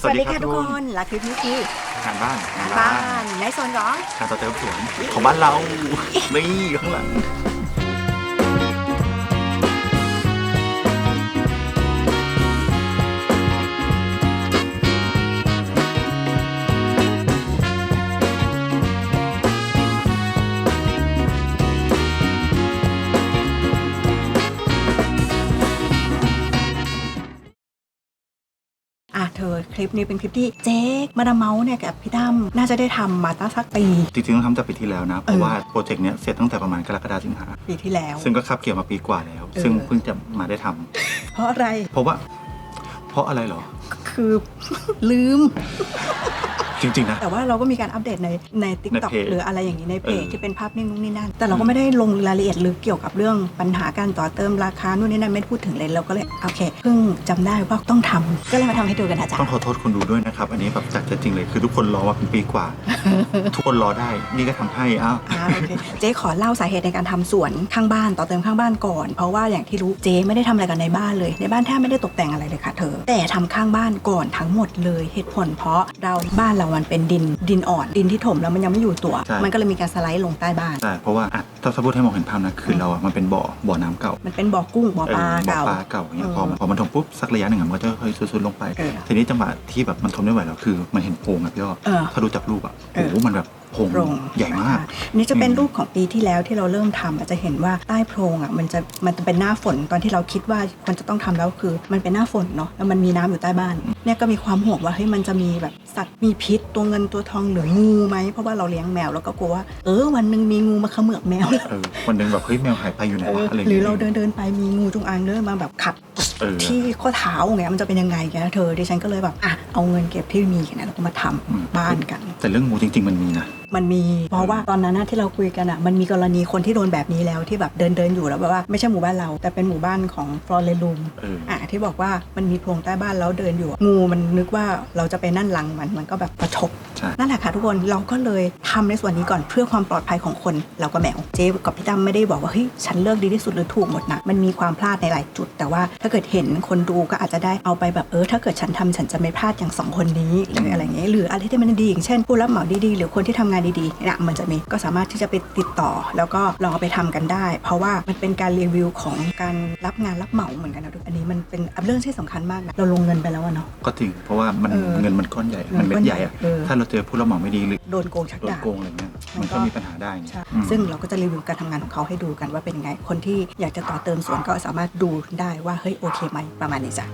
สวัสดีค่ะทุกคนและคลิปนี้คืองานบ้านงานบ้านในโซนของการต่อเติมสวนของบ้านเรา นี่ข้างหลัง ลิปนี้เป็นคลิปที่เจ๊มาดามเมาส์เนี่ยกับพี่ตั้มน่าจะได้ทำมาตั้งสักปี จริงๆต้องทำจากปีที่แล้วนะ เพเอราะอว่าโปรเจกต์เนี้ยเสร็จตั้งแต่ประมาณกรกฎาสิงหาปีที่แล้ว ซึ่งก็คาบเกี่ยวมาปีกว่าแล้วเออซึ่งเพิ่งจะมาได้ทำเพราะอะไรเพราะว่า เพราะอะไรเหรอ คือ ลืม จริงๆนะ แต่ว่าเราก็มีการอัปเดตในในติ๊กต็อกในเพจหรืออะไรอย่างนี้ในเพจเออที่เป็นภาพนิ่งนู่นนี่นั่น แต่เราก็ไม่ได้ลงรายละเอียดลึกเกี่ยวกับเรื่องปัญหาการต่อเติมราคานู่นนี่นั่นไม่ได้พูดถึงเลยเราก็เลยโอเคเพิ่งจำได้ว่าต้องทำก็เลยมาทำให้ดูกันนะจ๊ะต้องขอโทษคนดูด้วยนะครับ อันนี้แบบจากใจจริงเลยคือทุกคนรอมาเป็นปีกว่า ทุกคนรอได้นี่ก็ทำให้อ้าว อ่าโอเคเจ๊ขอเล่าสาเหตุในการทำสวนข้างบ้านต่อเติมข้างบ้านก่อน เพราะว่าอย่างที่รู้เจ๊ไม่ได้ทำอะไรกันในบ้านเลย ในบ้านแทบไม่ได้ตกแต่งอะไรเลยค่ะเธอ แต่ทำข้างบ้านก่อนทั้งหมดเลยเหตุผลเพราะเราบ้านเรามันเป็นดินดินอ่อนดินที่ถมแล้วมันยังไม่อยู่ตัว ใช่ มันก็เลยมีการสไลด์ลงใต้บ้าน ใช่เพราะว่าอะถ้าถ้าพูดให้มองเห็นภาพนะคือเราอะมันเป็นบ่อบ่อน้ำเก่ามันเป็นบ่อกุ้งบ่อเอปลาอบ่อเก่าปลาเก่าอย่างเงี้ยเออพอมันพอมันถมปุ๊บสักระยะหนึ่งอะมันก็จะค่อยๆซุดๆลงไป เออทีนี้จังหวะที่แบบมันทนไม่ไหวแล้วคือ มันเห็นโพรงอะพี่อ้อเออ ถ้าดูจากรูปอะเอโอ้อโหมันแบบโพรงโพรงใหญ่มากนี่จะเป็นอืมรูปของปีที่แล้วที่เราเริ่มทำอาจจะเห็นว่าใต้โพรงอะมันจะมันจะเป็นหน้าฝนตอนที่เราคิดว่าควรจะต้องทำแล้วคือ มันเป็นหน้าฝนเนาะแล้วมันมีน้ำอยู่ใต้บ้านเนี่ยก็มีความห่วงว่าเฮ้ยมันจะมีแบบสัตว์มีพิษตัวเงินตัวทองหรืองูไหมเพราะว่าเราเลี้ยงแมวแล้วก็กลัวว่าเออวันหนึ่งมีงูมาเขมือบแมวเออวันหนึ่งแบบเฮ้ยแมวหายไปอยู่ไหนเออวะอะไรย่งหรืงี้อยเราเดินเดินไปมีงูจงอางเดินมาแบบขัดเออ ที่ข้อเท้าอย่างเงี้ยมันจะเป็นยังไงแกเธอดิฉันก็เลยแบบอะเอาเงินเก็บที่มีกันนะแล้วก็มาทำอืมบ้านกัน แต่เรื่องงูจริงๆมันมีนะ มันมี เพราะว่าตอนนั้นนะที่เราคุยกันอะมันมีกรณีคนที่โดนแบบนี้แล้วที่แบบเดินเดินอยู่แล้วแบบว่าไม่ใช่หมู่บ้านเรา แต่เป็นหมู่บ้านของฟลอเรลูมเอออะที่บอกว่ามันมีโพรงใต้บ้านแล้วเดินอยู่ งูมันนึกว่าเราจะไปนั่นหลังมันมันก็แบบประชบ ใช่ นั่นแหละค่ะทุกคนเราก็เลยทำในส่วนนี้ก่อนเพื่อความปลอดภัยของคน เราก็แมวเจ๊กับพี่ตั้มไม่ได้บอกว่าเฮ้ยฉันเลือกดีที่สุดหรือถูกหมดนะมันมีความพลาดในหลายจุด แต่ว่าถ้าเกิดเห็นคนดูก็อาจจะได้เอาไปแบบเออถ้าเกิดฉันทำฉันจะไม่พลาดอย่างสองคนนี้หรืออะไรอย่างเงี้ยหรืออะไรที่มันดีอย่างเช่นผู้รับเหมาดีๆ หรือคนที่ทำงานดีๆเนี่ยมันจะมีก็สามารถที่จะไปติดต่อ แล้วก็ลองเอาไปทำกันได้ เพราะว่ามันเป็นการรีวิวของการรับงานรับเหมาเหมือนกันนะทุกอันนี้มันเป็นเรื่องที่สำคัญมากนะเราลงเงินไปแล้วอะเนาะก็จริงเพราะว่ามันเออเงินมันก้อนใหญ่เงินมันเม็ก้อดนใหญ่อะเออถ้าเราเจอผู้รับเหมาไม่ดีหรือโดนโกงชักโดนดาบโกงอะไรเงี้ยมัมันนก็ก็มีปัญหาได้ใช่อืมซึ่งเราก็จะรีวิวการทำงานของเขาให้ดูกันว่าเป็นยังไงคนที่อยากจะต่อเติมสวนก็สามารถดูได้ว่าเฮ้ยโอเคไหมประมาณนี้จ้ะ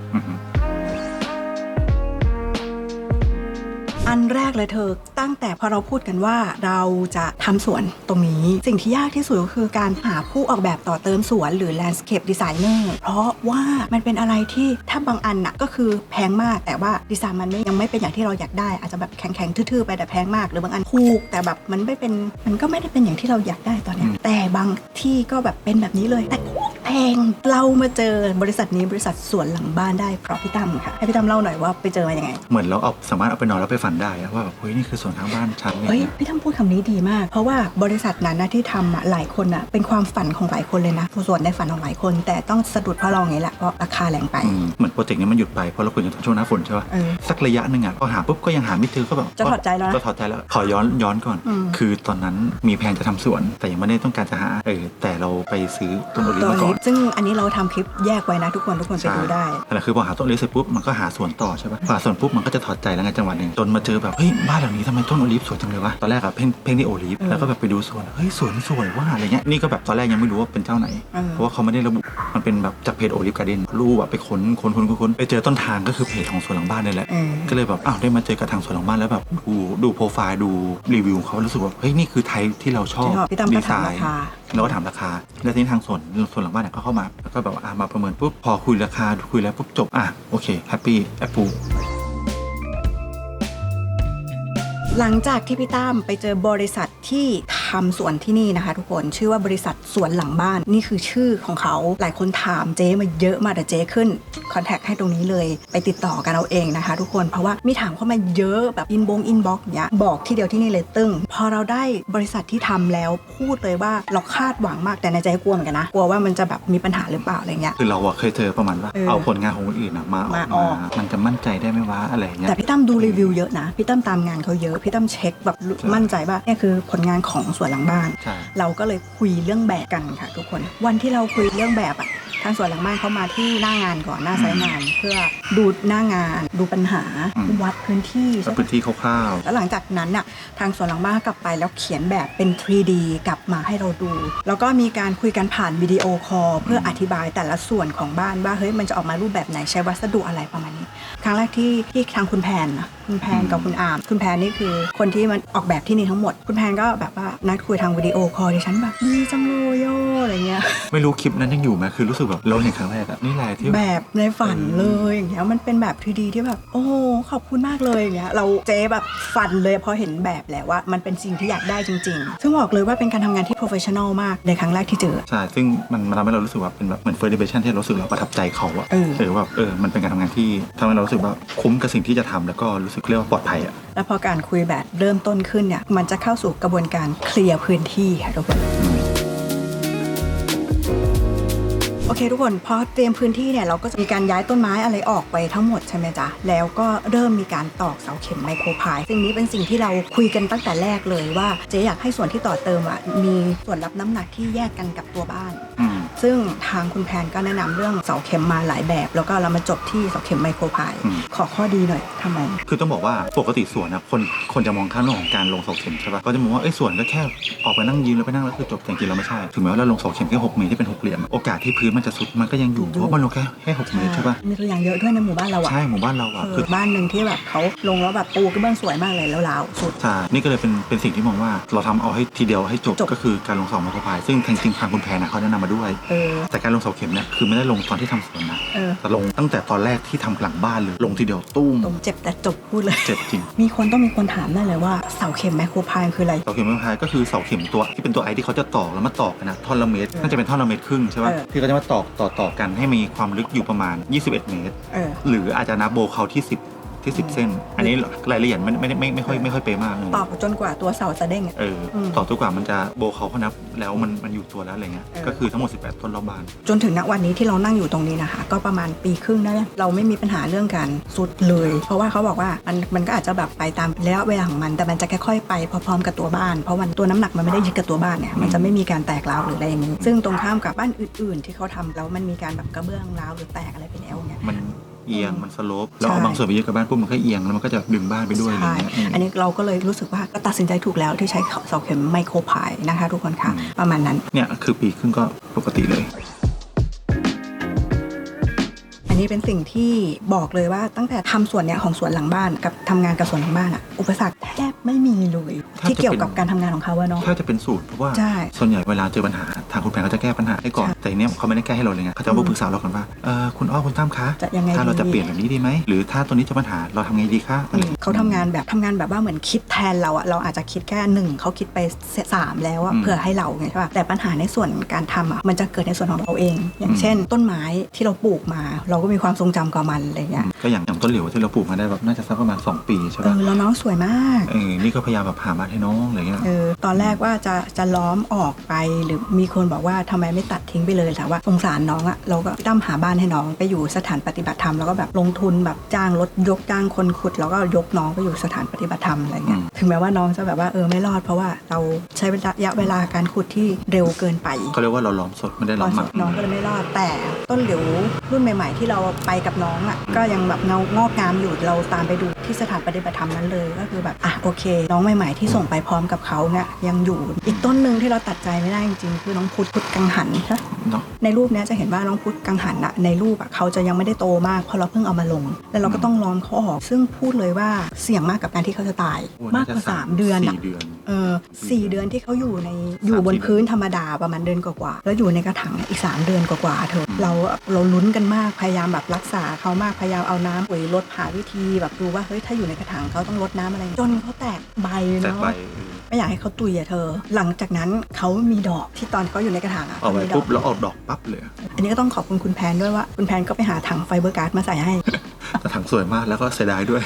อันแรกเลยเธอตั้งแต่พอเราพูดกันว่าเราจะทำสวนตรงนี้ สิ่งที่ยากที่สุดก็คือการหาผู้ออกแบบต่อเติมสวนหรือ landscape designer เพราะว่ามันเป็นอะไรที่ถ้าบางอันน่ะก็คือแพงมากแต่ว่าดีไซน์มันไม่ยังไม่เป็นอย่างที่เราอยากได้ อาจจะแบบแข็งๆทื่อๆไปแต่แพงมาก หรือบางอันถูก แต่แบบมันไม่เป็นมันก็ไม่ได้เป็นอย่างที่เราอยากได้ตอนนี้แต่บางที่ก็แบบเป็นแบบนี้เลยแต่แพงเรามาเจอบริษัทนี้บริษัทสวนหลังบ้านได้เพราะพี่ตั้มค่ะให้พี่ตั้มเล่าหน่อยว่าไปเจอมายังไง เหมือนเราเอาสามารถเอาไปนอนแล้วไปฝันได้อะว่าแบบเฮ้ยนี่คือสวนข้างบ้านฉันเฮ้ยเนี่ยพี่ทำพูดคำนี้ดีมาก เพราะว่าบริษัทนั้นนะที่ทำอะหลายคนอะเป็นความฝันของหลายคนเลยนะส่วนในฝันของหลายคน แต่ต้องสะดุดเพราะเราไงแหละเพราะราคาแรงไป อืมเหมือนโปรเจกต์นี้มันหยุดไปเพราะเราคุยกันตอนช่วงหน้าฝนใช่ป่ะเออ สักระยะหนึ่งอะพอหาปุ๊บก็ยังหาไม่เจอก็แบบจะถอดใจแล้วนะจะถอดใจแล้วขอย้อนย้อนก่อน อืม คือตอนนั้นมีแผนจะทำสวน แต่ยังไม่ได้ต้องการจะหาเออแต่เราไปซื้อต้นโอลิฟตัวมาก่อนี้นซึ่งอันนี้เราทำคลิปแยกไว้นะทุกคนทุกคนไปดูได้ แต่คือพอหาต้นโอลิฟเสร็จปุ๊บมันก็หาสวนต่อใช่ป่ะพอหาสวนปุ๊บมันก็จะถอดใจแล้วไงจังหวะหนึ่งจนมาเจอแบบเฮ้ยบ้านหลังนี้ทำไมต้นโอลิฟสวยจังเลยวะตอนแรกอะเพ่งเพ่งที่โอลิฟเออแล้วก็แบบไปดูสวนเฮ้ยสวนสวยว่าอะไรเงี้ยนี่ก็แบบตอนแรกยังไม่รู้ว่าเป็นเจ้าไหนเออเพราะว่าเขาไม่ได้ระบุมันเป็นแบบจากเพจโอลิฟการ์เด้นรูปอะไปค้นค้นค้นค้นค้นไปเจอต้นทางก็คือเพจของสวนหลังบ้านนี่แหละเออก็เลยแบบอ้าวได้มาเจอกับทางสวนหลังบ้านแล้วแบบดูดูโปรไฟล์ดูรีวิวของเขารู้สึกว่าเฮ้ยนี่คือไทยที่เราชอบชอบพี่ตั้มก็ดีไซถามราน์คาแล้วก็ถามราคา แล้วทีนี้ทางสวนสวนหลังบ้านเนี่ยก็เข้ามา แล้วก็แบบว่าอะมาประเมินปุ๊บ พอคุยราคา คุยแล้วปุ๊บจบ อะ โอเค แฮปปี้ แอปปู หลังจากที่พี่ตั้มไปเจอบริษัทที่ทำสวนที่นี่นะคะ ทุกคนชื่อว่าบริษัทสวนหลังบ้านนี่คือชื่อของเขาหลายคนถามเจ๊มาเยอะมากแต่เจ๊ขึ้น คอนแทคให้ตรงนี้เลยไปติดต่อกันเอาเองนะคะ ทุกคนเพราะว่ามีถามเข้ามาเยอะแบบอินบงอินบ็อกเนี้ยบอกที่เดียวที่นี่เลยตึ้งพอเราได้บริษัทที่ทำแล้วพูดเลยว่าเราคาดหวังมากแต่ในใจกลัวเหมือนกันนะกลัวว่ามันจะแบบมีปัญหาหรือเปล่าอะไรเงี้ยคือเราอะเคยเจอประมาณว่าเออเอาผลงานของคนอื่นอะมาออมากอมาอกมันจะมั่นใจได้ไหมวะอะไรอย่างเงี้ยแต่พี่ตั้มดูรีวิวเยอะนะพี่ตั้มตามงานเขาเยอะพี่ตั้มเช็คแบบใช่มั่นใจว่าเนี่ยคือผลงานของสวนหลังบ้านใช่เราก็เลยคุยเรื่องแบบกันค่ะ ทุกคนวันที่เราคุยเรื่องแบบอะ ทางสวนหลังบ้านเขามาที่หน้างานก่อนหน้าไซต์งาน เพื่อดูหน้างาน ดูปัญหาวัดพื้นที่แล้วใช่พื้ปะนที่คร่าวแล้วหลังจากนั้นน่ะทางสวนหลังบ้านกลับไปแล้วเขียนแบบเป็น 3D กลับมาให้เราดู แล้วก็มีการคุยกันผ่านวิดีโอคอลเพื่ออธิบายแต่ละส่วนของบ้านว่าเฮ้ยมันจะออกมารูปแบบไหนใช้วัสดุอะไรประมาณนี้ ครั้งแรกที่ที่ทางคุณแพนนะคุณแพนกับคุณอาม คุณแพนนี่คือคนที่มันออกแบบที่นี่ทั้งหมด คุณแพนก็แบบว่านัดคุยทางวิดีโอคอลดิฉันแบบดีจังเลยโยอะไรเงี้ยๆไม่รู้คลิปนั้นยังอยู่ไหมคือรู้สึกแบบเราเห็นครั้งแรกอะนี่แหละที่ แบบในฝันเออเลยอย่างเงี้ยมันเป็นแบบ 3D ที่แบบโอ้โหขอบคุณมากเลยอย่างเงี้ยเราเจ๊แบบฝันเลยพอเห็นแบบแล้วว่ามันเป็นสิ่งที่อยากได้จริง ๆ ซึ่งบอกเลยว่าเป็นการทำงานที่ professional มากในครั้งแรกที่เจอ ใช่ ซึ่งมันมันทำให้เรารู้สึกว่าเป็นแบบเหมือนเฟอร์ดิเบชันที่เรารู้สึกเราประทับใจเขาอะเออ เออว่าเออมันเป็นการทำงานที่ทำให้เรารู้สึกว่าคุ้มกับสิ่งที่จะทำแล้วก็รู้สึกเรียกว่าปลอดภัยอะแล้วพอการคุยแบบเริ่มต้นขึ้นเนี่ยมันจะเข้าสู่กระบวนการเคลียร์พื้นที่ค่ะทุกคนโอเคทุกคนพอเตรียมพื้นที่เนี่ยเราก็จะมีการย้ายต้นไม้อะไรออกไปทั้งหมดใช่ไหมจ๊ะแล้วก็เริ่มมีการตอกเสาเข็มไมโครพายสิ่งนี้เป็นสิ่งที่เราคุยกันตั้งแต่แรกเลยว่าเจ๊อยากให้ส่วนที่ต่อเติมอะมีส่วนรับน้ำหนักที่แยกกันกับตัวบ้านอืม ซึ่งทางคุณแพนก็แนะนำเรื่องเสาเข็มมาหลายแบบ แล้วก็เรามาจบที่เสาเข็มไมโครพายอืมขอข้อดีหน่อยทำไม คือต้องบอกว่าปกติสวนนะคนคนจะมองข้ามเรื่องของการลงเสาเข็มใช่ปะก็จะมองว่าเอ้ยสวนก็แค่ออกไปนั่งยืนแล้วไปนั่งแล้วคือจบแต่จริงๆแล้วไม่ใช่ถึงแม้ว่าเราลงเสาเข็มแค่หกเมตรที่เป็นหกเหลี่ยมโอกาสที่พื้นมันจะสุดมันก็ยังอยู่เพราะว่ามันลงแค่แค่หกเมตรใช่ปะมีตัวอย่างเยอะด้วยในหมู่บ้านเราอะใช่หมู่บ้านเราอะเอคืออบ้านหนึ่งที่แบบเขาลงแล้วแบบปูกระเบื้องสวยมากเลยแล้วลาวสุดใช่นี่ก็เลยเป็นเป็นสิ่งที่มองว่าเราทำเอาให้ทีเดียวให้จบจบก็คือการลงเสาไมโครพายซึ่งจริงๆทางคุณแพนนะเขาแนะนำมาด้วยเออ แต่การลงเสาเข็มเนี่ยคือไม่ได้ลงตอนที่ทำสวนนะเออ แต่ลงตั้งแต่ตอนแรกที่ทำหลังบ้านเลยลงทีเดียวตุ้มตรงเจ็บแต่จบพูดเลย เจ็บจริงมีคนต้องมีคนถามแน่เลยว่าเสาเข็มไมโครพายคืออะไร เสาเข็มไมโครพายก็คือเสาเข็มตัวที่เป็นตัวไอที่เขาจะตอกแล้วมาตอกกันนะท่อนละเมตรน่าจะเป็นท่อนละเมตรครึ่งใช่ป่ะเออ ที่เขาจะมาตอกต่อต่อกันให้มีความลึกอยู่ประมาณ 21 เมตร เออ หรืออาจจะนับโบเขาที่ 10 ที่10เส้น อันนี้รายละเอียดไม่ไม่ไม่ไม่ค่อยไม่ค่อยเป๊ะมากเลยตอบจนกว่าตัวเสาจะเด้งอะเอออมต่อตัวกว่ามันจะโบเขาเขานับแล้วมันมันอยู่ตัวแล้วอะไรเงี้ยเออก็คือทั้งหมด 18 ต้นรอบบ้าน จนถึงณวันนี้ที่เรานั่งอยู่ตรงนี้นะคะ ก็ประมาณปีครึ่งได้แล้วเราไม่มีปัญหาเรื่องการสุดเลย เพราะว่าเขาบอกว่ามันมันก็อาจจะแบบไปตามระยะเวลาของมัน แต่มันจะค่อยๆไปพร้อมๆกับตัวบ้านเพราะมันตัวน้ำหนักมันไม่ได้ยึดกับตัวบ้านเนี่ยมันจะไม่มีการแตกร้าวหรืออะไรอย่างนี้ซึ่งตรงข้ามกับบ้านอื่น ๆ ที่เขาทำแล้วมันมีการแบบกระเบื้องร้าวหรือแตกอะไรไปแล้วเนี่ยมัน เอียงอืมมันสโลปแล้วเอาบางส่วนไปยึดกับบ้านปุ๊บมันก็เอียงแล้วมันก็จะดึงบ้านไปด้วยอะไรใช่เงี้ยอืมอันนี้เราก็เลยรู้สึกว่าก็ตัดสินใจถูกแล้วที่ใช้เสาเข็มไมโครพายนะคะ ทุกคนค่ะอืมประมาณนั้นเนี่ยคือปีครึ่งก็ปกติเลย อันนี้เป็นสิ่งที่บอกเลยว่าตั้งแต่ทำส่วนเนี้ยของสวนหลังบ้านกับทำงานกับสวนหลังบ้านอะอุปสรรคแทบไม่มีเลยถ้าจะที่เกี่ยวกับการทำงานของเขาอะเนาะถ้าจะเป็นสูตรเพราะว่าใช่ส่วนใหญ่เวลาเจอปัญหาทางคุณแผนเขาจะแก้ปัญหาให้ก่อนใช่แต่อันเนี้ยเขาไม่ได้แก้ให้เราเลยไงเขาจะมาปรึกษาเราก่อนว่าเออคุณอ้อคุณตั้มคะจะยังไงถ้าเราจะดีเปลี่ยนแบบนี้ดีไหมหรือถ้าตัวนี้เจะปัญหาเราทำไงดีคะอะไรเขาทำงานแบบทำงานแบบว่าเหมือนคิดแทนเราอะเราอาจจะคิดแค่หนึ่งเขาคิดไปสามแล้วอะอืมเผื่อให้เราไงใช่ป่ะแต่ปัญหาในส่วนการทำอะมันจะเกิดในส่วนของเราเอง อย่างเช่น ต้นไม้ที่เราปลูกมาเราก็มีความทรงจำกับมันอะไรเงี้ยก็อย่างอย่างต้นเหลียวที่เราปลูกมาได้แบบน่าจะสักประมาณ 2 ปีใช่เอปะอแล้วน้องสวยมาก เออนี่ก็พยายามแบบหาบ้านให้น้องอะไรเงี้ย เออตอนแรกว่าจะจะล้อมออกไป หรือมีคนบอกว่าทำไมไม่ตัดทิ้งไปเลยแต่ว่าสงสารน้องอะเราก็ตั้มหาบ้านให้น้องไปอยู่สถานปฏิบัติธรรมแล้วก็แบบลงทุนแบบจ้างรถยกจ้างคนขุด แล้วก็ยกน้องไปอยู่สถานปฏิบัติธรรมอะไรเงี้ยถึงแม้ว่าน้องจะแบบว่าเออไม่รอดเพราะว่าเราใช้ระยะเวลาการขุดที่เร็วเกินไปเขาเรียกว่าเราล้อมสดไม่ได้ตล้ออนมหสมักดน้องก็เลยไม่รอดแต่ต้นเหลียวรุ่นใหม่ ๆ ที่เราไปกับน้องอะก็ยังแบบเงางอกงามอยู่เราตามไปดูที่สถานปฏิบัติธรรมนั้นเลยก็คือแบบอะโอเค น้องใหม่ๆที่ส่งไปพร้อมกับเขาเนี่ยยังอยู่อีกต้นหนึ่งที่เราตัดใจไม่ได้จริงๆคือน้องพุทธพุทธกังหันใช่เนาะในรูปเนี้ยจะเห็นว่าน้องพุทธกังหันอะในรูปอะเขาจะยังไม่ได้โตมากเพราะเราเพิ่งเอามาลง แล้วเราก็ต้องล้อมเขาออก ซึ่งพูดเลยว่าเสี่ยงมากกับการที่เขาจะตาย โอ้มากน่กว่าจะสามเดือนอะสี่เดือน เออสี่เดือนที่เขาอยู่ในอยู่บนพื้นธรรมดาประมาณเดือนกว่าๆแล้วอยู่ในกระถางเนี่ยอีก3เดือนกว่าๆเธอเราเราลุ้นกันมากพยายามแบบรักษาเขามากพยายามเอาน้ำปุ๋ยลดหาวิธีแบบดูว่าเฮ้ยถ้าอยู่ในกระถางเขาต้องลดน้ำอะไร จนเขาแตกใบแต่เนาะไปไปไม่อยากให้เขาตุยอะเธอ หลังจากนั้นเขามีดอกที่ตอนเขาอยู่ในกระถางอะออกไปมีดอปุ๊กบแล้วออกดอกปั๊บเลยอันนี้ก็ต้องขอบคุณคุณแพนด้วยว่า คุณแพนก็ไปหาถังไฟเบอร์การ์ดมาใส่ให้ แต่ถังสวยมากแล้วก็เสียดายด้วย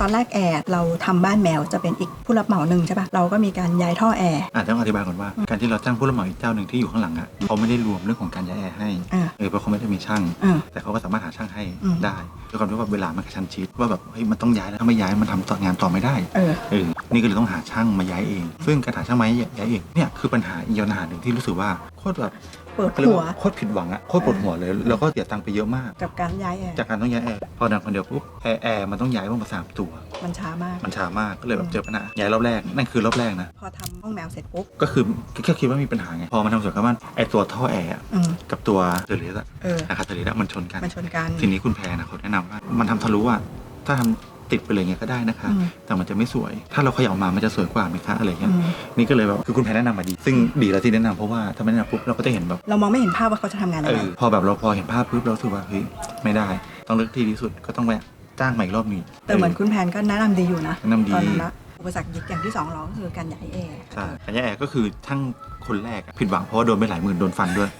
ตอนแรกแอร์เราทำบ้านแมวจะเป็นอีกผู้รับเหมาหนึ่งใช่ปะเราก็มีการย้ายท่อแอร์ อาจจะต้องอธิบายก่อนว่า การที่เราจ้างผู้รับเหมาอีกเจ้าหนึ่งที่อยู่ข้างหลังอะเขาไม่ได้รวมเรื่องของการย้ายแอร์ให้อ่า เออเพราะเขาไม่ได้มีช่าง อ่า แต่เขาก็สามารถหาช่างให้อืม ได้ด้วยความที่ว่าเวลามันกระชันชิดว่าแบบเฮ้ยมันต้องย้ายแล้วถ้าไม่ย้ายมันทำต่องานต่อไม่ได้เออ เออนี่ก็เลยต้องหาช่างมาย้ายเอง ซึ่งการหาช่างมาย้ายเองเนี่ยคือปัญหาอีกปัญหาหนึ่งที่รู้สึกว่าโค ตรแบบเปิดเขาเรียกหัวว่าโคตรผิดหวังอะโคตรปวดหัวเลยแล้วก็เสียตังค์ไปเยอะมาก กับการย้ายแอร์จากการต้องย้ายแอร์พอดังคนเดียวปุ๊บแอร์แอร์มันต้องย้ายร่วมกับสามตัว มันช้ามากมันช้ามากก็เลยแบบเจอปัญหาย้ายรอบแรกนั่นคือรอบแรกนะพอทำห้องแมวเสร็จปุ๊บก็คือแค่คิดว่ามีปัญหาไงพอมาทำสวนกับบ้านไอตัวท่อแอร์อะอืม กับตัวเทอร์เลสอะเออ นะครับเทอร์เลสอะมันชนกัน มันชนกัน ทีนี้คุณแพรนะเขาแนะนำว่ามันทำทะลุอะถ้าทำ ติดไปเลยเงี้ยก็ได้นะคะอืมแต่มันจะไม่สวย ถ้าเราขยับออกมามันจะสวยกว่าไหมคะอะไรเงี้ยอืมนี่ก็เลยแบบคือคุณแพรแนะนำมาดี ซึ่งดีแล้วที่แนะนำเพราะว่าถ้าไม่แนะนำปุ๊บเราก็จะเห็นแบบเรามองไม่เห็นภาพว่าเขาจะทำงานอะเอไรอพอแบบเราพอเห็นภาพปุ๊บเรารู้สึกว่าเฮ้ยไม่ได้ ต้องเลือกที่ดีที่สุดก็ต้องแวะจ้างใหม่อีกรอบหนึง แต่เหมือนคุณแพนก็แนะนำดีอยู่นะแนะนำดี ตอนนั้นละ อุปสรรคอย่างที่สองเราก็คือการย้ายแอร์ใช่อันนี้แอร์ก็คือช่างคนแรกอะผิดหวังเพราะว่าโดนไปหลายหมื่นโดนฟันด้วย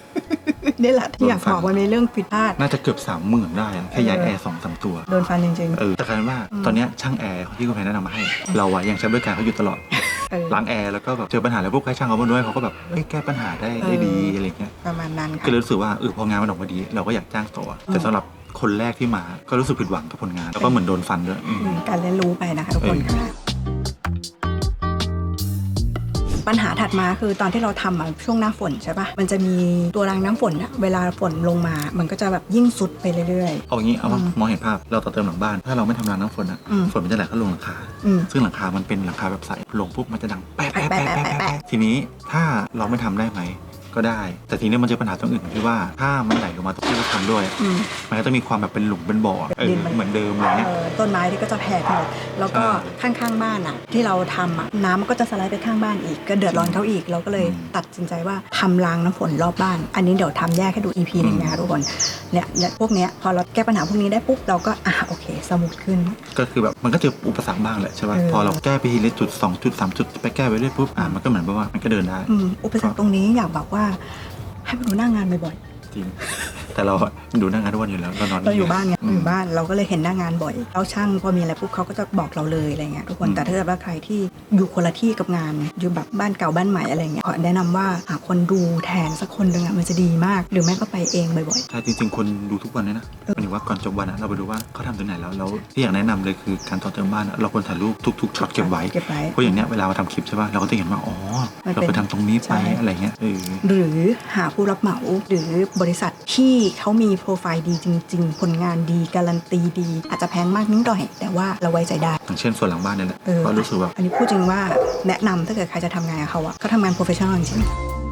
นี่แหละที่อยากบอกมันมีเรื่องผิดพลาด น่าจะเกือบสามหมื่นได้อะแค่ย้ายแอร์สองสามตัว โดนฟันจริง เออแต่กลายเป็นว่าอืมตอนเนี้ยช่างแอร์ที่คุณแพรแนะนำมาให้ เราอะยังใช้บริการเขาอยู่ตลอดๆเออ ล้างแอร์แล้วก็แบบเจอปัญหาแล้วพวกใครช่างเขามาด้วยเขาก็แบบเอ้ยแก้ปัญหาได้เออได้ดีอะไรเงี้ยประมาณนั้นก็ค่ะ เลยรู้สึกว่าเออพองานมันออกมาดี เราก็อยากจ้างต่อแต่สำหรับคนแรกที่มาก็รู้สึกผิดหวังกับผลงาน แล้วก็เหมือนโดนฟันด้วยอืม อืมการเรียนรู้ไปนะคะทุกคนเออค่ะ ปัญหาถัดมาคือตอนที่เราทำอะช่วงหน้าฝนใช่ปะมันจะมีตัวรางน้ำฝนอะเวลาฝนลงมา มันก็จะแบบยิ่งสุดไปเรื่อย เอาอย่างนี้เอาว่าอืมมองเห็นภาพเราต่อเติมหลังบ้าน ถ้าเราไม่ทำรางน้ำฝนอะอืม ฝนมันจะไหลเข้าลงหลังคา ๆอืม ซึ่งหลังคา มันเป็นหลังคาแบบใสลงปุ๊บมันจะดังแป๊ะแป๊ะแป๊ะแป๊ะแป๊ะแป๊ะแป๊ะทีนี้ถ้าเราไม่ทำได้ไหม ก็ได้ แต่ทีนี้มันเจอปัญหาตรงอื่นที่ว่าถ้ามันไหลลงมาตรงที่เราทำด้วย อืม มันก็จะมีความแบบเป็นหลุมเป็นบ่อเออดินมัน เหมือนเดิมอะไรเงี้ย เอ่อต้นไม้ที่ก็จะแผ่หมดแล้วก็ใช่ข้างๆบ้านอะ ที่เราทำอะน้ำมันก็จะสไลด์ไปข้างบ้านอีกก็เดือดร้อนเขาอีกเราก็เลยอืมตัดสินใจว่าทำรางน้ำฝนรอบบ้าน อันนี้เดี๋ยวทำแยกให้ดู EP หนึ่งนะคะทุกคนเนี่ยเนี่ยพวกเนี้ยพอเราแก้ปัญหาพวกนี้ได้ปุ๊บเราก็อะโอเค สมูทขึ้น ก็คือแบบมันก็เจออุปสรรคบ้างแหละใช่ป่ะเออ พอเราแก้ไปทีละจุดสองจุดสามจุดไปแก้ไปเรื่อยปุ๊บอะมันก็เหมือนแบบว่ามันก็เดินได้ อืมอุปสรรคตรงนี้อยากบอกว่าให้มาดูหน้างานบ่อยๆ จริง แต่เราอะดูหน้างานทุกวันอยู่แล้วเรานอนๆเราอยู่บ้านไงมอยู่บ้านเราก็เลยเห็นหน้างานบ่อยแล้วช่างพอมีอะไรปุ๊บเขาก็จะบอกเราเลยอะไรเงี้ยทุกคนอืมแต่ถ้าเกิดว่าใครที่อยู่คนละที่กับงานอยู่แบบบ้านเก่าบ้านใหม่อะไรเงี้ยขอแนะนำว่าหาคนดูแทนสักคนหนึ่งอะมันจะดีมาก หรือไม่ก็ไปเองบ่อยใช่จริงๆคนดูทุกวันเลยนะหมายถึงว่าก่อนจบวันอะเราไปดูว่าเขาทำถึงไหนแล้วแล้วที่อยากแนะนำเลยคือการต่อเติมบ้านอะเราควรถ่ายรูปทุกๆช็อตๆเก็บไว้เก็บไว้เพราะอย่างเนี้ยเวลาเราทำคลิปใช่ป่ะเราก็จะเห็นว่าอ๋อมันเราเป็นไปทำตรงนี้ไปใช่อะไรเงี้ยเออหรือหาผู้รับเหมาหรือบริษัทที่เขามีโปรไฟล์ดีจริง ๆ ผลงานดีการันตีดี อาจจะแพงมากนิดหน่อย แต่ว่าเราไว้ใจได้ อย่างเช่นส่วนหลังบ้านเนี่ยแหละเออ ก็รู้สึกแบบ อันนี้พูดจริงว่าแนะนำถ้าเกิดใครจะทำงานกับเขาอะเขาทำงานโปรเฟชชั่นอลจริงๆอะ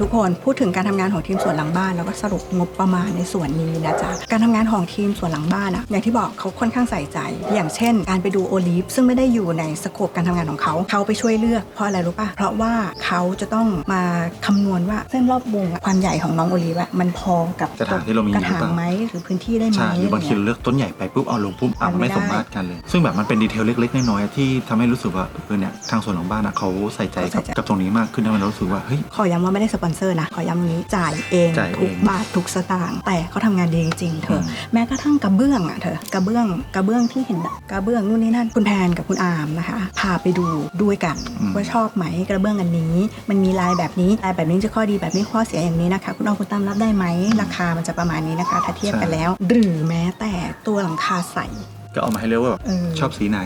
ทุกคนพูดถึงการทำงานของทีมส่วนหลังบ้าน แล้วก็สรุปงบประมาณในส่วนนี้นะจ๊ะการทำงานของทีมส่วนหลังบ้านอะอย่างที่บอกเขาค่อนข้างใส่ใจ อย่างเช่น การไปดูโอลิฟซึ่งไม่ได้อยู่ในสโคปการทำงานของเขาเขาไปช่วยเลือกเพราะอะไรรู้ป่ะเพราะว่าเขาจะต้องมาคำนวณว่าเส้นรอบวงอะความใหญ่ของน้องโอลิฟอะมันพอกับกระถางที่เรามีกระหรือถางเปล่าไหมหรือพื้นที่ได้ไหมใช่หรือบางทีอะไรเราเงี้ยเลือกต้นใหญ่ไปปุ๊บเอาลงปุ๊บอะมัมันนไม่ไม่สมได้มาตรกันเลย ซึ่งแบบมันเป็นดีเทลเล็กๆน้อยๆที่ทำให้รู้สึกว่าเออเนี่ยทางส่วนหลังบ้านอะเขาใส่ใจเขาใส่กับใจกับตรงนี้มากขึ้นทำให้เรารู้สึกว่าเฮ้ยขอย้ำว่าไม่ได้สปอนเซอร์นะขอย้ำตรงนี้จ่ายเองจ่ายเอง ทุกบาททุกสตางค์แต่เขาทำงานดีจริงๆเธออมแม้กระทั่งกระเบื้องอะเธอกระเบื้องกระเบื้องที่เห็นอะกระเบื้องนู่นนี่นั่นคุณแพนกับคุณอามนะคะ พาไปดูด้วยกันว่าชอบไหมกระเบื้องอันนี้ มันมีลายแบบนี้ลายแบบนี้จะข้อดีแบบนี้ข้อเสียอย่างนี้นะคะ คุณออมคุณตั้มรับได้ไหมราคามันจะประมาณนี้นะคะ ถ้าเทียบกันแล้ว หรือแม้แต่ตัวหลังคาใส ก็เอามาให้เลือกว่าแบบเออ ชอบสีไหน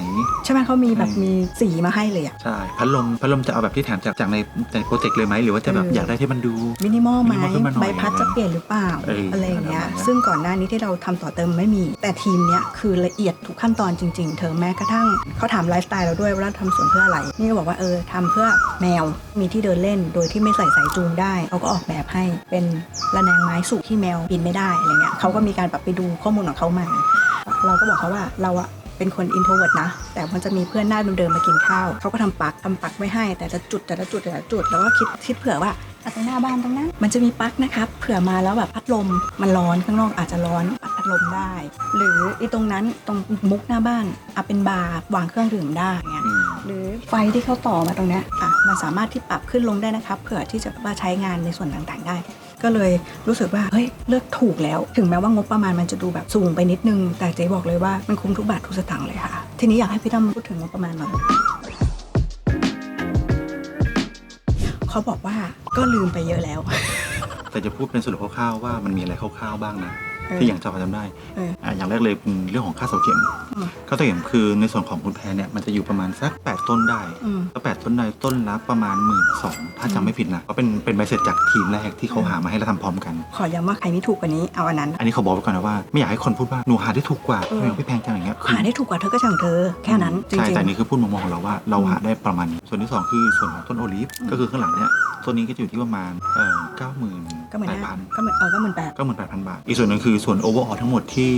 ใช่ไหมเขามีแบบอืม มีสีมาให้เลยอะ ใช่พัดลมพัดลมจะเอาแบบที่แถมจากจากในในโปรเจกต์เลยไหมหรือว่าจะแบบเอออ อยากได้ที่มันดู มินิมอลไหม minimal ขึ้นมาหน่อยใบพัดจะเปลี่ยนหรือเปล่าเออออะไรอย่างเงี้ยประมาณนั้น ซึ่งก่อนหน้านี้ที่เราทำต่อเติมไม่มี แต่ทีมเนี้ยคือละเอียดทุกขั้นตอนจริง ๆ เธอแม้กระทั่งเขาถามไลฟ์สไตล์เราด้วยว่าเราทำสวนเพื่ออะไร นี่ก็บอกว่าเออทำเพื่อแมว มีที่เดินเล่น โดยที่ไม่ใส่สายจูงได้เขาก็ออกแบบให้เป็นระแนงไม้สูงที่แมวปีนไม่ได้อะไรเงี้ยเขาก็มีการแบบไปดูข้อมูลของเขามา เราก็บอกเขาว่าเราอะเป็นคนอินโทรเวิร์ดนะ แต่มันจะมีเพื่อนหน้าเดิมๆมากินข้าว เขาก็ทำปักทำปักไว้ให้ แต่ละจุดแต่ละจุดแต่ละจุด แล้วก็คิดคิดเผื่อว่าอะตรงหน้าบ้านตรงนั้น มันจะมีปลั๊กนะครับ เผื่อมาแล้วแบบพัดลมมันร้อนข้างนอกอาจจะร้อนปลั๊กไฟพัดลมได้ หรือไอ้ตรงนั้นตรงมุกหน้าบ้านอะเป็นบาร์วางเครื่องดื่มได้เงี้ยอืมหรือไฟที่เขาต่อมาตรงเนี้ยอะมันสามารถที่ปรับขึ้นลงได้นะครับ เผื่อที่จะมาใช้งานในส่วนต่างๆได้ ก็เลยรู้สึกว่าเฮ้ยเลือกถูกแล้ว ถึงแม้ว่างบประมาณมันจะดูแบบสูงไปนิดนึง แต่เจ๊บอกเลยว่ามันคุ้มทุกบาททุกสตางค์เลยค่ะ ทีนี้อยากให้พี่ตั้มพูดถึงงบประมาณหน่อยเขาบอกว่าก็ลืมไปเยอะแล้ว แต่จะพูดเป็นสรุปคร่าวๆว่ามันมีอะไรคร่าวๆบ้างนะ ที่อย่างจำจำได้เอออะอย่างแรกเลยเป็นเรื่องของค่าเสาเข็มอืมค่าเสาเข็มคือในส่วนของคุณแพรเนี่ยมันจะอยู่ประมาณสัก8ต้นได้อืมถ้าแปดต้นใดต้นละประมาณหมื่นสองถ้าจำไม่ผิดนะก็เป็นเป็นใบเสร็จจากทีมแรกที่เขาหามาให้เราทำพร้อมกัน ขอย้ำว่าใครไม่ถูกกว่านี้เอาอันนั้น อันนี้เขาบอกไว้ก่อนนะว่าไม่อยากให้คนพูดว่าหนูหาได้ถูกกว่าเออทำไมไม่แพงจังอย่างเงี้ยคือหาได้ถูกกว่าเธอก็ช่างเธอแค่นั้นจใช่ริงแต่อันนี่คือพูดมุมมองของเราว่าเราหาได้ประมาณนี้ส่วนที่สองคือส่วนของต้นโอลิฟก็คือข้างหลังเนี่ยต้นนี้ก็จะอยู่ที่ประมาณเอ่อเก้าหมื่นๆ ก็เหมือนแปดนะพันก็เหมือนเออก็เหมือนแปดก็หมื่นแปดพันบาท อีกส่วนหนึ่งคือส่วนโอเวอร์ออทั้งหมดที่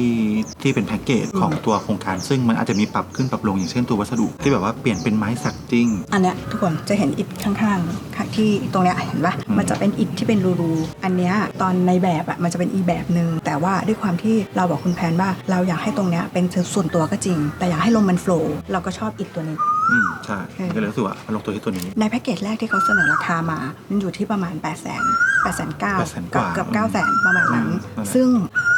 ที่เป็นแพ็กเกจของตัวโครงการ ซึ่งมันอาจจะมีปรับขึ้นปรับลงอย่างเช่นตัววัสดุ ที่แบบว่าเปลี่ยนเป็นไม้สักจริง อันเนี้ยทุกคนจะเห็นอิฐข้างๆค่ะที่ตรงเนี้ยเห็นปะอืมมันจะเป็นอิฐที่เป็นรูๆอันเนี้ยตอนในแบบอะมันจะเป็นอีแบบหนึ่งแต่ว่าด้วยความที่เราบอกคุณแพนว่า เราอยากให้ตรงเนี้ยเป็นส่วนตัวก็จริง แต่อยากให้ลมมันโฟล์เราก็ชอบอิฐตัวนี้อืมใช่เออก็เลยรู้สึกว่าลงตัวที่ตัวนี้ ในแพ็กเกจแรกที่เขาเสนอราคามา มันอยู่ที่ประมาณ 8 0 0 0 0 0 8 9 0 0 800,000กับกับ9 0 0 0 0ประมาณนั้น อืมนั่นแหละซึ่ง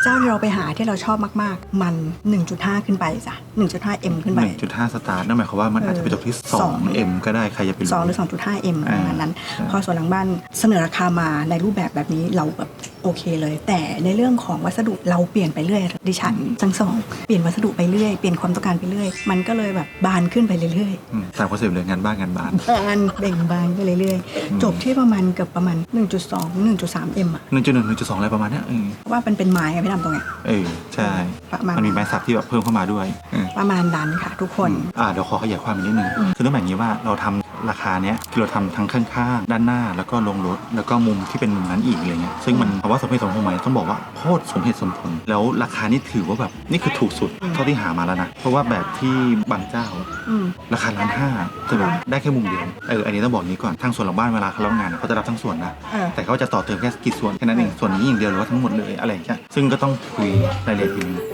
เจ้าที่เราไปหาที่เราชอบมากๆ มัน 1.5 ขึ้นไปจ้ะ1.5 M ขึ้นไปหนึ่งจุดห้าสตาร์ทนั่นหมายความว่ามันอาจจะไปจบที่สสอองงเอ็มก็ได้ใครจะไปรู้2หรือ 2.5 M ปอ่าระมาณนั้นใช่พอส่วนหลังบ้านเสนอราคามาในรูปแบบแบบนี้เราแบบโอเคเลย แต่ในเรื่องของวัสดุเราเปลี่ยนไปเรื่อยดิฉันทั้งสองเปลี่ยนวัสดุไปเรื่อยเปลี่ยนความต้องการไปเรื่อยมันก็เลยแบบบานขึ้นไปเรื่อยๆอืมตามคอนเซ็ปต์เลยงานบ้านงานบ้านบานเบ่งบานไปเรื่อยอืมๆจบที่ประมาณเกือบประมาณ 1.2 1.3 M อะหนึ่งจุดหนึ่งหนึ่งจุดสองอะไรประมาณเนี้ยเออว่ามันเป็นไม้อะพี่ดำตรงเนี้ยเออใช่ประมาณมันมีไม้สักที่แบบเพิ่มเข้ามาด้วยเออประมาณนั้นค่ะ ทุกคน อ่าเดี๋ยวขอขยายความอีกนิดนึงอืมคือต้องแบ่งอย่างนี้ว่าเราทำ ราคาเนี้ยคือเราทำทั้งข้างๆด้านหน้าแล้วก็ลงรถ แล้วก็มุมที่เป็นมุมนั้นอีกอะไรเงี้ยซึ่งมันภาวะสมเหตุสมผลไหมต้องบอกว่าโคตรสมเหตุสมผล แล้วราคานี่ถือว่าแบบนี่คือถูกสุดเท่าที่หามาแล้วนะเพราะว่าแบบที่บางเจ้า อืม ราคาล้านห้าแต่แบบได้แค่มุมเดียวเอออันนี้ต้องบอกอย่างนี้ก่อนทางส่วนหลังบ้านเวลาเขารับงานเขาจะรับทั้งส่วนนะเออแต่เขาจะต่อเติมแค่กี่ส่วนแค่นั้นเองส่วนนี้อย่างเดียวหรือว่าทั้งหมดเลยอะไรอย่างเงี้ยซึ่งก็ต้องคุยรายละเอียดอีก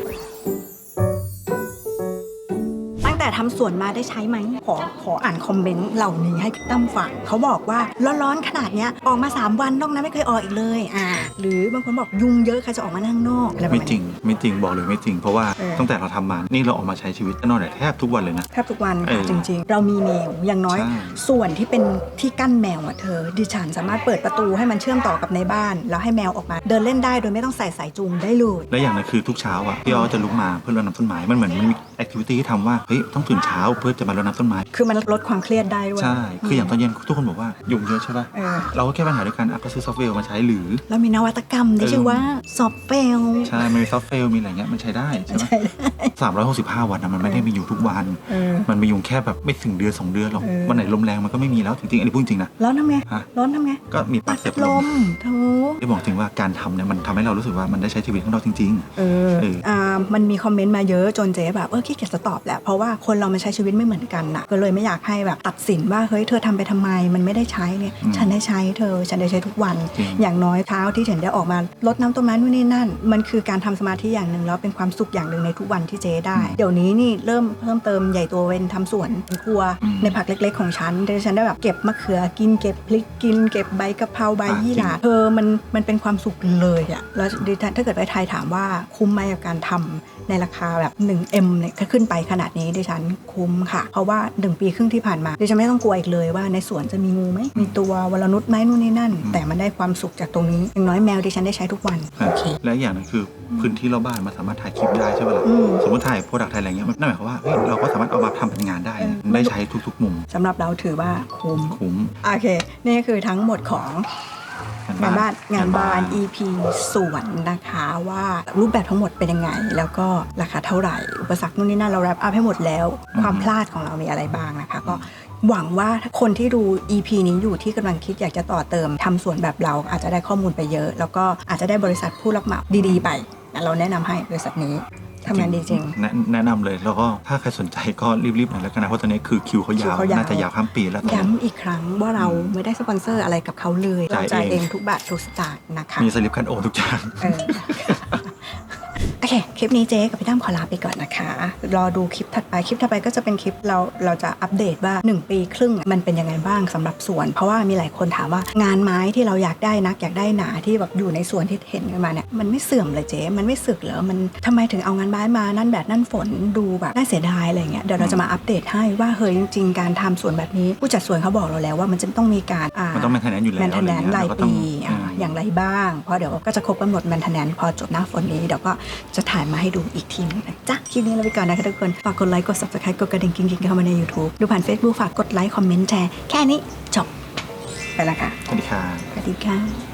ทีนึงตั้งแต่ทำสวนมาได้ใช้ไหมขอขออ่านคอมเมนต์เหล่านี้ให้พี่ตั้มฟังเขาบอกว่าร้อนๆขนาดเนี้ยออกมา 3 วันนอกนั้นไม่เคยออกอีกเลยอ่าหรือบางคนบอกยุงเยอะใครจะออกมานั่งนอกอะไรประไม่มาณจรินี้ งไม่จริงบอกเลยไม่จริง เพราะว่าเออ ตั้งแต่เราทำมา นี่เราออกมาใช้ชีวิตนอนเนี่ยแทบทุกวันเลยนะ แทบทุกวันเอค่ะอจริง ๆ เรามีแมวอย่างน้อย ใช่ ส่วนที่เป็นที่กั้นแมวอะเธอ ดิฉันสามารถเปิดประตูให้มันเชื่อมต่อกับในบ้าน แล้วให้แมวออกมา เดินเล่นได้โดยไม่ต้องใส่สายจูงได้เลยและอย่างหนึงคือทุกเช้าอะพี่อ้อจะลุกมาเพื่อรดน้ำต้นไม้มันเหมือนมันมี แอคทิวิตี้ที่ทำว่าเฮ้ยต้องตื่นเช้าเพื่อจะมารดน้ำต้นไม้ คือมันลดความเครียดได้ด้วยใช่ คืออย่างตอนเย็นทุกคนบอกว่ายุงเยอะใช่ป่ะ เออ เราก็แค่ปัญหาด้วยกันอะก็ซื้อซอฟต์แวร์มาใช้หรือ แล้วมีนวัตกรรมที่เออชื่อว่าซอฟต์แวร์ใช่ มันมีซอฟต์แวร์มีอะไรเงี้ยมันใช้ได้ใช่ไหมใช่สามร้อยหกสิบห้าวันนะมันไม่ได้มียุงทุกวัน เออ มันมียุงแค่แบบไม่ถึงเดือนสองเดือนหรอก เออ วันไหนลมแรงมันก็ไม่มีแล้วจริงๆอันนี้พูดจริงๆนะ ร้อนทำไง ฮะ ร้อนทำไง ก็มีปปัลั๊ดกเสียบลลมมโถที่บอกถึงว่าการทำเนี่ยมันทำให้เรารู้สึกว่ามันได้ใช้ชีวิตของเราจริง เออเอออ่อ่ามันมีคอมเมนต์มาเยอะจนเจ๊แบบ เออขี้เกียจจะตอบแหละเพราะว่าคนเรามันใช้ชีวิตไม่เหมือนกันน่ะก็เลยไม่อยากให้แบบตัดสินว่าเฮ้ยเธอทำไปทำไมมันไม่ได้ใช้เนี่ยอืมฉันได้ใช้เธอ ฉันได้ใช้ทุกวันจริงอย่างน้อยเท้าที่ฉันได้ออกมารดน้ำต้นไม้นู่นนี่นั่น มันคือการทำสมาธิอย่างหนึ่งแล้วเป็นความสุขอย่างหนึ่งในทุกวันที่เจ๊ได้ เดี๋ยวนี้นี่เริ่มเพิ่มเติมใหญ่ตัวเป็นทำสวนเป็นครัวอืมในผักเล็ก ๆ ของฉันเดี๋ยวฉันได้แบบเก็บมะเขือกินเก็บพริกกิน เก็บใบกะเพราใบอะยี่หร่าจริงเธอมันมันเป็นความสุขเลยอะแล้วดิฉันถ้าเกิดไปไทยถามว่าคุ้มไหมกับการทำ ในราคาแบบ 1M เนี่ยถ้าขึ้นไปขนาดนี้ดิฉันคุ้มค่ะ เพราะว่า 1 ปีครึ่งที่ผ่านมาดิฉันไม่ต้องกลัวอีกเลยว่าในสวนจะมีงูไหมมีตัววรนุษย์ไหมนู่นนี่นั่นอืมแต่มันได้ความสุขจากตรงนี้อย่างน้อยแมวดิฉันได้ใช้ทุกวันอะโอเคและอีกอย่างหนึงคือพื้นที่รอบบ้านมันสามารถถ่ายคลิปได้ใช่ไหมล่ะอืมสมมติถ่ายโปรดักต์ถ่ายอะไรเงี้ยมันนั่นหมายความว่าเฮ้ยเราก็สามารถเอามาทำเป็นงานได้นะเออได้ใช้ทุกๆมุมสำหรับเราถือว่าคุ้มคุ้มโอเคนี่คือทั้งหมดของ งานบ้านงานบ้าน EP สวนนะคะว่ารูปแบบทั้งหมดเป็นยังไง แล้วก็ราคาเท่าไหร่ อุปสรรคนู่นนี่นั่นเราแรปอัพให้หมดแล้ว ความพลาดของเรามีอะไรบ้างนะคะ ก็หวังว่าถ้าคนที่ดู EP นี้อยู่ที่กำลังคิดอยากจะต่อเติมทำสวนแบบเราอาจจะได้ข้อมูลไปเยอะ แล้วก็อาจจะได้บริษัทผู้รับเหมาดีๆ ไปนะเราแนะนำให้บริษัทนี้ ทำงานดีจริง แนะแนะนำเลยแล้วก็ถ้าใครสนใจก็รีบๆหน่อยแล้วกันนะเพราะตอนนี้คือคิวเขาคิยาววเขายาว น่าจะยาวข้ามปีแล้วตอนนี้ ย้ำอีกครั้งว่าเราไม่ได้สปอนเซอร์อะไรกับเขาเลย เราจ่ายเองจ่ายเองทุกบาททุกสตางค์นะคะมีสลิปคันโอนทุกอย่าง เออโอ เคเค คลิปนี้เจ๊กับพี่ตั้มขอลาไปก่อนนะคะ รอดูคลิปถัดไป คลิปถัดไปก็จะเป็นคลิปเราเราจะอัปเดตว่า 1 ปีครึ่งมันเป็นยังไงบ้างสำหรับสวน เพราะว่ามีหลายคนถามว่างานไม้ที่เราอยากได้นักอยากได้หนาที่แบบอยู่ในสวนที่เห็นกันมาเนี่ยมันไม่เสื่อมเลยเจ๊มันไม่สึกเหรอมันทำไมถึงเอางานไม้มานั่นแบบนั่นฝนดูแบบน่าเสียดายอะไรเงี้ยเดี๋ยวเราจะมาอัปเดตให้ว่าเฮ้ยจริง ๆ การทำสวนแบบนี้ ผู้จัดสวนเขาบอกเราแล้วว่ามันจะต้องมีการอ่ามันต้องแมนเทนแนนอยู่แล้วแมนเทนแนนอะไรรายเงี้ยเราก็ต้อปีง อ่าอืมอย่างไรบ้าง เพราะเดี๋ยวก็จะครบกำหนดแมนเทนแนนพอจบหน้าฝนนี้เดี๋ยวก็จะถ่ายมาให้ดูอีกทีนึงนะจ๊ะคลิปนี้เราไปก่อนนะคะทุกคน ฝากกดไลค์ กด subscribe กดกระดิ่งกิ๊งๆเข้ามาใน YouTube ดูผ่าน Facebook ฝากกดไลค์ คอมเมนต์แชร์ แค่นี้จบไปละค่ะ สวัสดีค่ะ สวัสดีค่ะบ๊าย